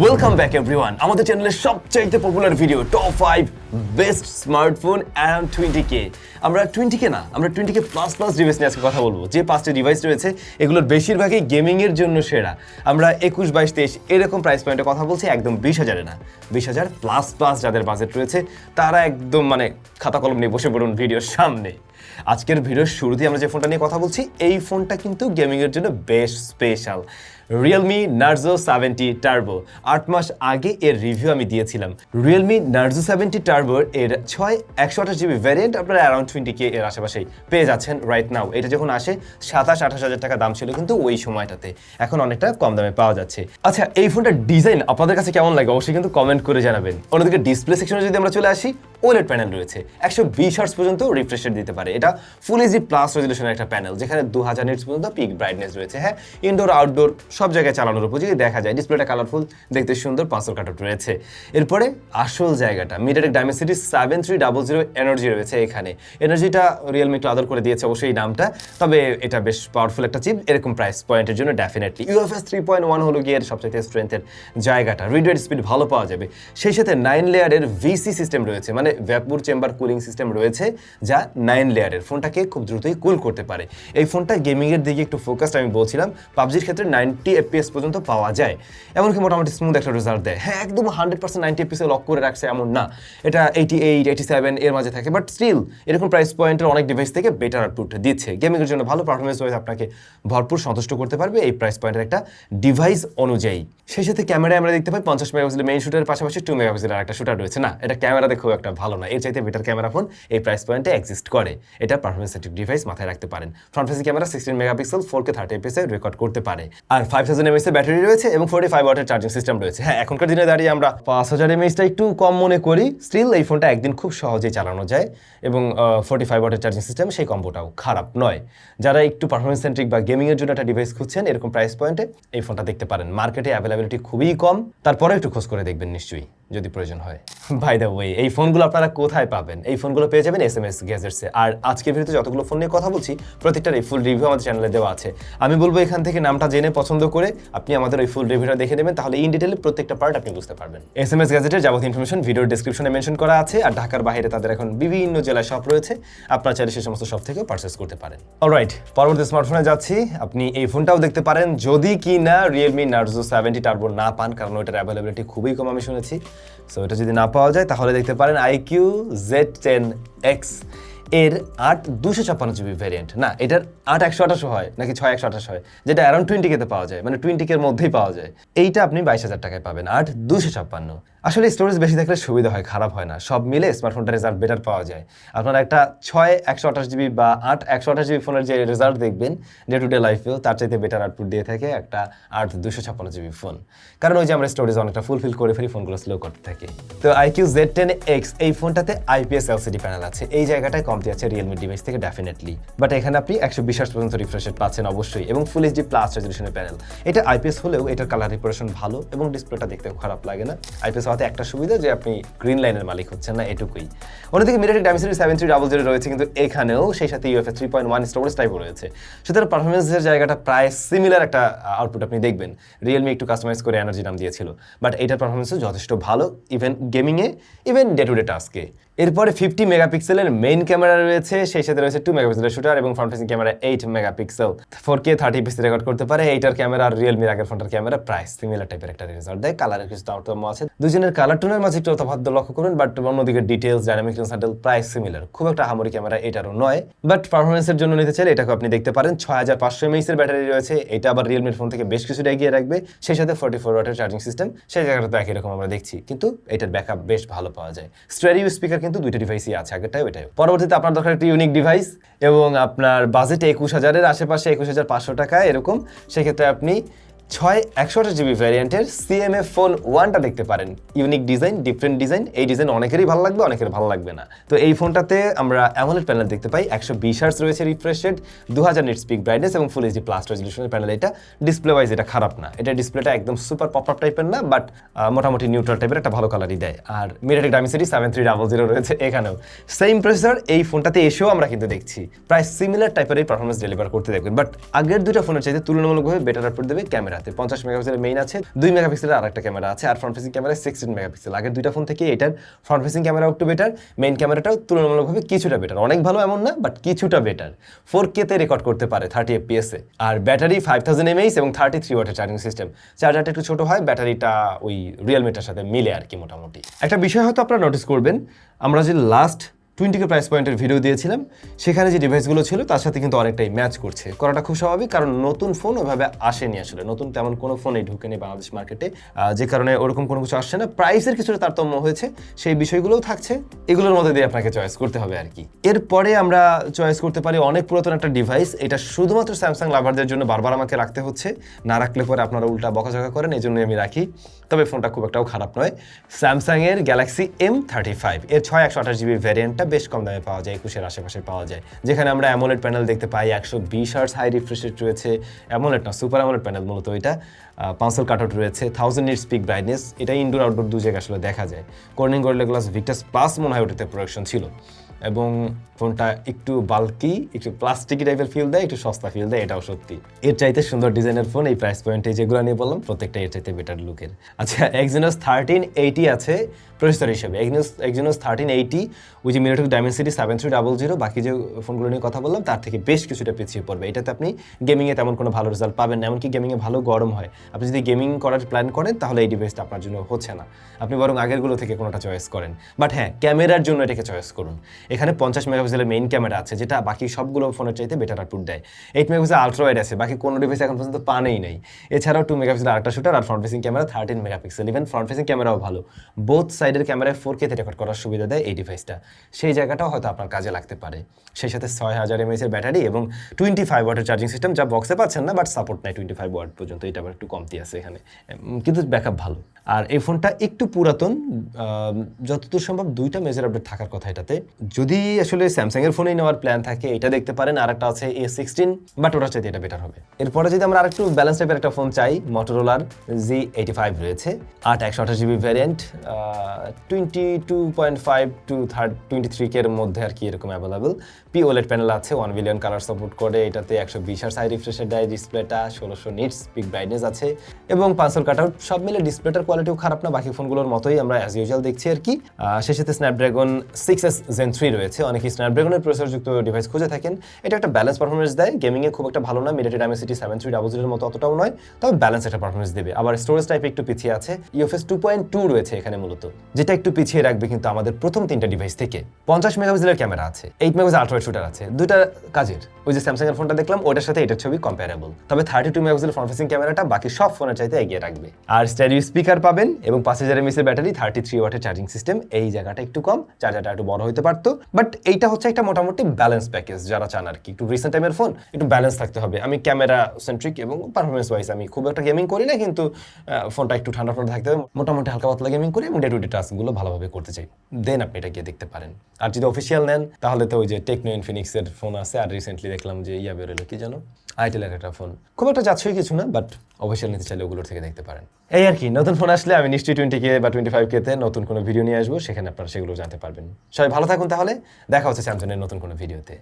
Welcome back everyone আমাদের চ্যানেলের সবচাইতে popular video top five best smartphone and twenty K আমরা টোয়েন্টি কে না, আমরা twenty K plus plus device নিয়ে আজকে কথা বলব। যে পাঁচটা ডিভাইস রয়েছে, এগুলোর বেশিরভাগই গেমিংয়ের জন্য সেরা। আমরা একুশ, বাইশ, তেইশ, এরকম প্রাইস পয়েন্টে কথা বলছি, একদম বিশ হাজারে না। বিশ হাজার প্লাস প্লাস যাদের বাজেট রয়েছে, তারা একদম মানে খাতা কলম নিয়ে বসে পড়ুন ভিডিওর সামনে। আজকের ভিডিওর শুরুতেই আমরা যে ফোনটা নিয়ে কথা বলছি, এই ফোনটা কিন্তু গেমিংয়ের জন্য বেশ special Realme Narzo seventy turbo আট মাস আগে এর রিভিউ আমি দিয়েছিলাম। রিয়েলমি নার্জো সেভেন্টি টার্বোর এর ছয় একশো আঠাশ জিবি ভ্যারিয়েন্ট আপনারা অ্যারাউন্ড টোয়েন্টি কে এর আশেপাশেই পেয়ে যাচ্ছেন রাইট নাও এটা যখন আসে, সাতাশ আঠাশ হাজার টাকা দাম ছিল কিন্তু ওই সময়টাতে। এখন অনেকটা কম দামে পাওয়া যাচ্ছে। আচ্ছা এই ফোনটার ডিজাইন আপনাদের কাছে কেমন লাগে? অবশ্যই কিন্তু কমেন্ট করে জানাবেন। অন্যদিকে ডিসপ্লে সেকশনে যদি আমরা চলে আসি ওলেড প্যানেল রয়েছে। একশো বিশ হার্স পর্যন্ত রিফ্রেশ দিতে পারে। এটা ফুল এইচডি প্লাস রেজলিউশনের একটা প্যানেল, যেখানে দু হাজার নিটস পর্যন্ত পিক ব্রাইটনেস রয়েছে। হ্যাঁ ইনডোর আউটডোর সব জায়গায় চালানোর উপযোগী, দেখা যায়। ডিসপ্লেটা কালারফুল দেখতে সুন্দর পাঁচশো কাটট রয়েছে। এরপরে আসল জায়গাটা MediaTek Dimensity seven three double zero energy রয়েছে এখানে। এনার্জিটা রিয়েলমি একটু আদর করে দিয়েছে অবশ্যই এই নামটা, তবে এটা বেশ পাওয়ারফুল একটা চিপ এরকম প্রাইস পয়েন্টের জন্য definitely UFS three point one হলো গিয়ে সবচেয়ে স্ট্রেংথের জায়গাটা। রিডেড স্পিড ভালো পাওয়া যাবে। সেই সাথে নাইন লেয়ারের ভিসি সিস্টেম রয়েছে মানে ভ্যাপুর চেম্বার কুলিং সিস্টেম রয়েছে, যা নাইন লেয়ারের ফোনটাকে খুব দ্রুতই কুল করতে পারে। এই ফোনটা গেমিংয়ের দিকে একটু ফোকাসড আমি বলছিলাম, পাবজির ক্ষেত্রে নাইনটি এফপিএস পর্যন্ত পাওয়া যায়। এমনকি মোটামুটি স্মুথ একটা রেজাল্ট দেয়। হ্যাঁ একদম হান্ড্রেড পার্সেন্ট নাইনটি এফপিএসে লক করে রাখছে এমন না। এটা এইটি এইট এইটি সেভেন এর মাঝে থাকে বাট স্টিল এরকম প্রাইস পয়েন্টের অনেক ডিভাইস থেকে বেটার আউটপুট দিচ্ছে। গেমিংয়ের জন্য ভালো পারফরমেন্স ওয়াইজ আপনাকে ভরপুর সন্তুষ্ট করতে পারবে এই প্রাইস পয়েন্টের একটা ডিভাইস অনুযায়ী। সেই সাথে ক্যামেরায় আমরা দেখতে পাই, পঞ্চাশ মেগাপিক্সেলের মেইন শুটের পাশাপাশি টু মেগাপিক্সেলের একটা শুটার রয়েছে। না, এটা ক্যামেরাতে খুব একটা ভালো না। এর চাইতে বেটার ক্যামেরা ফোন এই প্রাইস পয়েন্টে এক্সিস্ট করে। এটা পারফরমেন্স ডিভাইস মাথায় রাখতে পারেন। Front facing camera sixteen megapixel four K thirty এপিএসে record করতে পারে। আর ফাইভ থাউজেন্ড এমএস এর ব্যাটারি রয়েছে এবং ফোর্টি ফাইভ ওয়াটের চার্জিং সিস্টেম রয়েছে। হ্যাঁ এখনকার দিনে দাঁড়িয়ে আমরা পাঁচ হাজার এমএসটা একটু কম মনে করি। স্টিল এই ফোনটা একদিন খুব সহজেই চালানো যায় এবং ফোর্টি ফাইভ ওয়াটের চার্জিং সিস্টেম সেই কম্বোটাও খারাপ নয়। যারা একটু পারফরমেন্স সেন্ট্রিক বা গেমিংয়ের জন্য একটা ডিভাইস খুঁজছেন, এরকম প্রাইস পয়েন্টে এই ফোনটা দেখতে পারেন। মার্কেটে অ্যাভেলেবিলিটি খুবই কম। তারপরে একটু খোঁজ করে দেখবেন নিশ্চয়ই। যদি প্রয়োজন হয়। বাই দ্য ওয়ে এই ফোনগুলো আপনারা কোথায় পাবেন? এই ফোনগুলো পেয়ে যাবেন এস এম এস গ্যাজেটসে আর আজকের ভিডিওতে যতগুলো ফোন নিয়ে কথা বলছি, প্রত্যেকটার এই ফুল রিভিউ আমাদের চ্যানেলে দেওয়া আছে। আমি বলব এখান থেকে নামটা জেনে পছন্দ করে আপনি আমাদের ওই ফুল রিভিউটা দেখে নেবেন, তাহলে ইন ডিটেলে প্রত্যেকটা পার্ট আপনি বুঝতে পারবেন। এস এম এস গ্যাজেটের যাবতীয় ইনফরমেশন ভিডিওর ডিসক্রিপশনে মেনশন করা আছে, আর ঢাকার বাইরে তাদের এখন বিভিন্ন জেলায় শপ রয়েছে। আপনারা চাইলে সেই সমস্ত শপ থেকেও পারচেস করতে পারেন। অলরাইট পরবর্তী স্মার্টফোনে যাচ্ছি। আপনি এই ফোনটাও দেখতে পারেন। যদি কি না রিয়েলমি নার্জো সেভেন্টি টার্বো না পান, কারণ ওইটার অ্যাভেলেবিলিটি খুবই কম আমি শুনেছি। সো এটা যদি না পাওয়া যায়, তাহলে দেখতে পারেন আইকিউ জেড টেন এক্সের আট দুশো ছাপ্পান্ন জিবি ভ্যারিয়েন্ট না, এটার আট একশো আঠাশো হয়, নাকি ছয় একশো আঠাশ হয়, যেটা অ্যারাউন্ড টোয়েন্টি কেতে পাওয়া যায় মানে টোয়েন্টি কের মধ্যেই পাওয়া যায়। এইটা আপনি বাইশ হাজার টাকায় পাবেন, আট দুশো ছাপ্পান্ন। আসলে স্টোরেজ বেশি থাকলে সুবিধা হয়, খারাপ হয় না। সব মিলে স্মার্টফোনটা রেজাল্ট বেটার পাওয়া যায়। আপনারা একটা ছয় একশো আঠাশ জিবি বা আট একশো আঠাশ জিবি ফোনের যে রেজাল্ট দেখবেন ডে টু ডে লাইফেও তার চাইতে বেটার আউটপুট দিয়ে থাকে একটা আট দুশো ছাপ্পান্ন জিবি ফোন কারণ ওই যে আমরা স্টোরেজ অনেকটা ফুলফিল করে ফেলি ফোনগুলো স্লো করতে থাকি। তো আইকিউ জেড টেন এক্স এই ফোনটাতে আইপিএস এলসিডি প্যানেল আছে। এই জায়গাটায় কমতি আছে রিয়েলমি ডিভাইস থেকে ডেফিনেটলি বাট এখানে আপনি একশো বিশ পর্যন্ত রিফ্রেশ রেট পাচ্ছেন অবশ্যই। এবং ফুল এইচডি প্লাস রেজলিউশনের প্যানেল এটা আইপিএস হলেও এটার কালার রিপারেশন ভালো এবং ডিসপ্লেটা দেখতেও খারাপ লাগে না। আইপিএস হওয়াতে একটা সুবিধা যে আপনি গ্রিন লাইনের মালিক হচ্ছেন না এটুকুই। অন্যদিকে MediaTek Dimensity seven three double zero রয়েছে কিন্তু এখানেও সেই সাথে UFS three point one storage টাইপও রয়েছে। সুতরাং পারফরমেন্সের জায়গাটা প্রায় সিমিলার একটা আউটপুট আপনি দেখবেন। রিয়েলমি একটু কাস্টমাইজ করে এনার্জি নাম দিয়েছিল। বাট এটার পারফরমেন্সও যথেষ্ট ভালো ইভেন গেমিংয়ে ইভেন ডে টু ডে টাস্কে এরপরে ফিফটি মেগাপিক্সেলের মেইন ক্যামেরা রয়েছে, সেই সাথে রয়েছে টু মেগাপিক্সেলের শুটার এবং front facing camera eight megapixel four K thirty fps record করতে পারে, এইটার ক্যামেরা আর রিয়েলমির আগের ফোনটার ক্যামেরা প্রায় সিমিলার টাইপের একটা রেজাল্ট দেয় কালারের কিছু তারতম্য আছে। দুজনের কালার টোনের মাঝে একটু তফাৎ লক্ষ্য করুন বাট অন্যদিকে ডিটেলস ডাইনামিক হ্যান্ডেল প্রায় সিমিলার খুব একটা হামরি ক্যামেরা এটারও নয় বাট পারফরমেন্সের জন্য নিতে চাইলে এটাকে আপনি দেখতে পারেন। ছয় হাজার পাঁচশো এমএইচ এর ব্যাটারি রয়েছে, এটা আবার রিয়েলমির ফোন থেকে বেশ কিছুটা এগিয়ে রাখবে, সেই সাথে ফোর্টি ফোর ওয়াটের চার্জিং সিস্টেম সেই জায়গাটা তো একই রকম আমরা দেখছি, কিন্তু এটার ব্যাকআপ বেশ ভালো পাওয়া যায়। স্টেরিও স্পিকার কিন্তু দুইটা ডিভাইসই আছে আগেরটাই ওইটাই পরবর্তীতে আপনার দরকার একটা ইউনিক ডিভাইস এবং আপনার বাজেট একুশ হাজারের আশেপাশে একুশ হাজার পাঁচশো টাকা এরকম, সেক্ষেত্রে আপনি ছয় একশো আঠাশ জিবি ভ্যারিয়েন্টের সিএমএ ফোন ওয়ানটা দেখতে পারেন। ইউনিক ডিজাইন ডিফারেন্ট ডিজাইন এই ডিজাইন অনেকেরই ভালো লাগবে, অনেকের ভালো লাগবে না। তো এই ফোনটাতে আমরা অ্যামোলেড প্যানেল দেখতে পাই, একশো বিশ হার্স রয়েছে রিফ্রেশ রেট দু হাজার নিট স্পিক ব্রাইটনেস এবং ফুল এইচডি প্লাস রেজলিউশনের প্যানেল এটা ডিসপ্লে ওয়াইজ এটা খারাপ না। এটা ডিসপ্লেটা একদম সুপার পপ আপ টাইপের না বাট মোটামুটি নিউট্রাল টাইপের একটা ভালো কালারই দেয়। আর MediaTek Dimensity seven three double zero রয়েছে এখানেও। সেম প্রসেসর এই ফোনটাতে এসেও আমরা কিন্তু দেখছি। প্রায় সিমিলার টাইপের এই পারফরমেন্স ডেলিভার করতে দেখবেন। বাট আগের দুটো ফোনের চাইতে তুলনামূলকভাবে বেটার আউটপুট দেবে ক্যামেরা ক্যামেরাতে পঞ্চাশ মেগাপিক্সেলের মেইন আছে, দুই মেগাপিক্সেলের আর একটা ক্যামেরা আছে, আর front facing camera sixteen megapixel. আগের দুইটা ফোন থেকে এটার ফ্রন্ট ফেসিং ক্যামেরা একটু বেটার মেইন ক্যামেরাটাও তুলনামূলকভাবে কিছুটা বেটার অনেক ভালো এমন না বাট কিছুটা বেটার ফোর কেতে রেকর্ড করতে পারে থার্টি এফপিএসে আর ব্যাটারি ফাইভ থাউজেন্ড এমএইচ এবং থার্টি থ্রি ওয়াটের চার্জিং সিস্টেম চার্জারটা একটু ছোট হয় ব্যাটারিটা ওই রিয়েলমিটার সাথে মিলে আর কি মোটামুটি। একটা বিষয় হয়তো আপনারা নোটিস করবেন, আমরা যে লাস্ট টোয়েন্টিকে প্রাইস পয়েন্টের ভিডিও দিয়েছিলাম। সেখানে যে ডিভাইসগুলো ছিল, তার সাথে কিন্তু অনেকটাই ম্যাচ করছে। করাটা খুব স্বাভাবিক, কারণ নতুন ফোন ওইভাবে আসেনি আসলে। নতুন তেমন কোনো ফোনই ঢুকেনি বাংলাদেশ মার্কেটে যে কারণে ওরকম কোনো কিছু আসছে না। প্রাইসের কিছুটা তারতম্য হয়েছে। সেই বিষয়গুলোও থাকছে। এগুলোর মধ্যে দিয়ে আপনাকে চয়েস করতে হবে আর কি। এরপরে আমরা চয়েস করতে পারি অনেক পুরাতন একটা ডিভাইস এটা শুধুমাত্র স্যামসাং লাভারদের জন্য বারবার আমাকে রাখতে হচ্ছে। না রাখলে পরে আপনারা উল্টা বকাঝকা করেন এই জন্যই আমি রাখি। তবে ফোনটা খুব একটাও খারাপ নয়। স্যামসাংয়ের গ্যালাক্সি এম থার্টি ফাইভ এর ছয় একশো আঠাশ জিবি ভ্যারিয়েন্টটা বেশ কম দামে পাওয়া যায়, একুশের আশেপাশে পাওয়া যায়। যেখানে আমরা অ্যামোলেড প্যানেল দেখতে পাই, একশো বিশ আর্স হাই রিফ্রেশেট রয়েছে। অ্যামোলেড না সুপার অ্যামোলেড প্যানেল মূলত এটা। পাঁচল কাটআউট রয়েছে থাউজেন্ড ইট স্পিক ব্রাইটনেস এটা ইনডোর আউটডোর দু জায়গায় আসলে দেখা যায়। কর্নিং গোল্ডে গ্লাস ভিক্টাস প্লাস মনে হয় ওটাতে প্রোডাকশন ছিল। এবং ফোনটা একটু বাল্কি একটু প্লাস্টিকি টাইপের ফিল দেয়, একটু সস্তা ফিল দেয়, এটাও সত্যি। এর চাইতে সুন্দর ডিজাইনের ফোন এই প্রাইস পয়েন্টে যেগুলো নিয়ে বললাম, প্রত্যেকটা এর চাইতে বেটার লুকের আচ্ছা এক্সিনোস থার্টিন এইটি আছে প্রসেসর হিসেবে। এক্সিনোস এক্সিনোস থার্টিন এইটি ওই যে MediaTek Dimensity seven three double zero বাকি যে ফোনগুলো নিয়ে কথা বললাম, তার থেকে বেশ কিছুটা পিছিয়ে পড়বে। এটাতে আপনি গেমিংয়ে তেমন কোনো ভালো রেজাল্ট পাবেন না, এমনকি গেমিংয়ে ভালো গরম হয়। আপনি যদি গেমিং করার প্ল্যান করেন, তাহলে এই ডিভাইসটা আপনার জন্য হচ্ছে না। আপনি বরং আগেরগুলো থেকে কোনোটা চয়েস করেন। বাট হ্যাঁ ক্যামেরার জন্য এটাকে চয়েস করুন। এখানে পঞ্চাশ মেগাপিক্সেলের মেইন ক্যামেরা আছে, যেটা বাকি সবগুলো ফোনের চাইতে বেটার আউটপুট দেয়। এইট মেগাপিক্সেল আলট্রা ওয়াইড আছে, বাকি কোনো ডিভাইস এখন পর্যন্ত পানেই নেই। এছাড়াও টু মেগাপিক্সেল আরেকটা শুটার আর front facing camera thirteen megapixel even front facing ক্যামেরাও ভালো। বোথ সাইডের ক্যামেরায় ফোর কেতে রেকর্ড করার সুবিধা দেয় এই ডিভাইসটা সেই জায়গাটাও হয়তো আপনার কাজে লাগতে পারে। সেই সাথে ছয় হাজার এমএসের ব্যাটারি এবং টোয়েন্টি ফাইভ ওয়াটের চার্জিং সিস্টেম যা বক্সে পাচ্ছেন না বাট সাপোর্ট নাই টোয়েন্টি ফাইভ ওয়াট পর্যন্ত, এটা আবার একটু কমতি আছে এখানে। কিন্তু ব্যাকআপ ভালো। আর এই ফোনটা একটু পুরাতন যতদূর সম্ভব দুইটা মেজর আপডেট থাকার কথা এটাতে। যদি আসলে স্যামসাং এর ফোনেই নেওয়ার প্ল্যান থাকে, এটা দেখতে পারেন আর একটা আছে এ সিক্সটিন বাট ওটার চাইতে এটা বেটার হবে। এরপরে যদি আমরা আরেকটু ব্যালেন্স টাইপের একটা ফোন চাই মটোরোলার জি এইটি ফাইভ রয়েছে, আট একশো আঠাশ GB variant twenty two point five to third twenty three কের মধ্যে আর কি এরকম অ্যাভেলেবল পি ওলেট প্যানেল আছে ওয়ান বিলিয়ন কালার সাপোর্ট করে, এটাতে একশো বিশ আর সাইড রিফ্রেশের ডাই ডিসপ্লেটা ষোলোশো নিটস পিক ব্রাইটনেস আছে। এবং পাঁচশোর কাট আউট সব মিলে ডিসপ্লেটার কোয়ালিটিও খারাপ না, বাকি ফোনগুলোর মতোই আমরা অ্যাজ ইউজুয়াল দেখছি আর কি। সেই সাথে Snapdragon six S Gen three রয়েছে অনেকেই স্ন্যাপড্রাগনের প্রসেসরযুক্ত ডিভাইস খুঁজে থাকেন। এটা একটা ব্যালেন্স পারফরমেন্স দেয় গেমিংয়ে খুব একটা ভালো না MediaTek Dimensity seven three double জিরোর মতো অতটাও নয়, তবে ব্যালেন্স একটা পারফরমেন্স দেবে। আবার স্টোরেজ টাইপ একটু পিছিয়ে আছে ইউএফএস টু পয়েন্ট টু রয়েছে এখানে মূলত, যেটা একটু পিছিয়ে রাখবে কিন্তু আমাদের প্রথম তিনটা ডিভাইস থেকে। পঞ্চাশ মেগাপিক্সেলের ক্যামেরা আছে এইট মেগাপিক্সেল আল্ট্রাওয়েড শুটার আছে, দুইটা কাজের। ওই যে স্যামসাং এর ফোনটা দেখলাম ওটার সাথে এটার ছবি কম্পারেবল তবে thirty two megapixel front facing ক্যামেরাটা বাকি সব ফোনের চাইতে এগিয়ে রাখবে। আর স্ট্যাডিও স্পিকার পাবেন, এবং পাঁচ হাজার এমএসের ব্যাটারি থার্টি থ্রি ওয়াটের চার্জিং সিস্টেম এই জায়গাটা একটু কম চার্জারটা একটু বড় হতে পারতো। বাট এইটা হচ্ছে একটা মোটামুটি ব্যালেন্স প্যাকেজ যারা চান আর কি। একটু রিসেন্ট টাইমের ফোন একটু ব্যালেন্স থাকতে হবে। আমি ক্যামেরা সেন্ট্রিক এবং পারফরমেন্স ওয়াইজ আমি খুব একটা গেমিং করি না, কিন্তু ফোনটা একটু ঠান্ডা ঠান্ডা থাকতে হবে। মোটামুটি হালকা পাতলা গেমিং করি এবং ডে টু ডে টাস্কগুলো ভালোভাবে করতে চাই। দেন আপনি এটা গিয়ে দেখতে পারেন। আর যদি অফিসিয়াল নেন, তাহলে তো ওই যে টেকনো ইনফিনিক্সের ফোন আছে, আর রিসেন্টলি দেখলাম যে ইয়া বেরোলো কি জানো আইটেলের একটা ফোন খুব একটা যাচ্ছই কিছু না বাট অফিসিয়াল নিতে চাইলে ওগুলোর থেকে দেখতে পারেন। এই আর কি, নতুন ফোন আসলে আমি নিশ্চয়ই টোয়েন্টি কে বা টোয়েন্টি ফাইভ কেতে নতুন কোনো ভিডিও নিয়ে আসব, সেখানে আপনারা সেগুলো জানতে পারবেন। সবাই ভালো থাকুন তাহলে, দেখা হচ্ছে স্যামসংয়ের নতুন কোনো ভিডিওতে